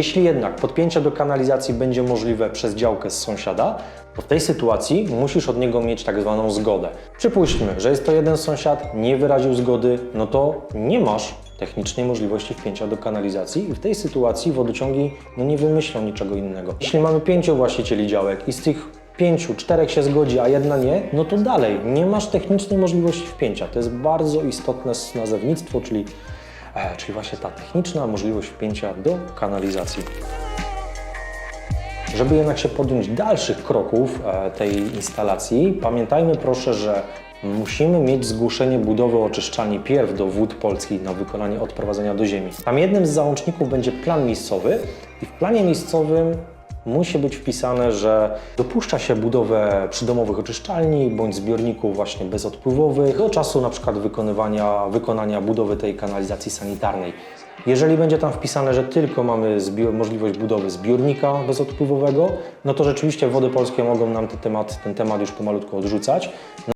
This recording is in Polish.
Jeśli jednak podpięcie do kanalizacji będzie możliwe przez działkę z sąsiada, to w tej sytuacji musisz od niego mieć tak zwaną zgodę. Przypuśćmy, że jest to jeden sąsiad, nie wyraził zgody, no to nie masz technicznej możliwości wpięcia do kanalizacji i w tej sytuacji wodociągi no nie wymyślą niczego innego. Jeśli mamy pięciu właścicieli działek i z tych pięciu, czterech się zgodzi, a jedna nie, no to dalej nie masz technicznej możliwości wpięcia. To jest bardzo istotne nazewnictwo, czyli, czyli właśnie ta techniczna możliwość wpięcia do kanalizacji. Żeby jednak się podjąć dalszych kroków e, tej instalacji, pamiętajmy proszę, że musimy mieć zgłoszenie budowy oczyszczalni pierw do wód polskich na wykonanie odprowadzenia do ziemi. Tam jednym z załączników będzie plan miejscowy i w planie miejscowym musi być wpisane, że dopuszcza się budowę przydomowych oczyszczalni bądź zbiorników właśnie bezodpływowych do czasu na przykład wykonywania, wykonania budowy tej kanalizacji sanitarnej. Jeżeli będzie tam wpisane, że tylko mamy możliwość budowy zbiornika bezodpływowego, no to rzeczywiście Wody Polskie mogą nam ten temat, ten temat już pomalutku odrzucać.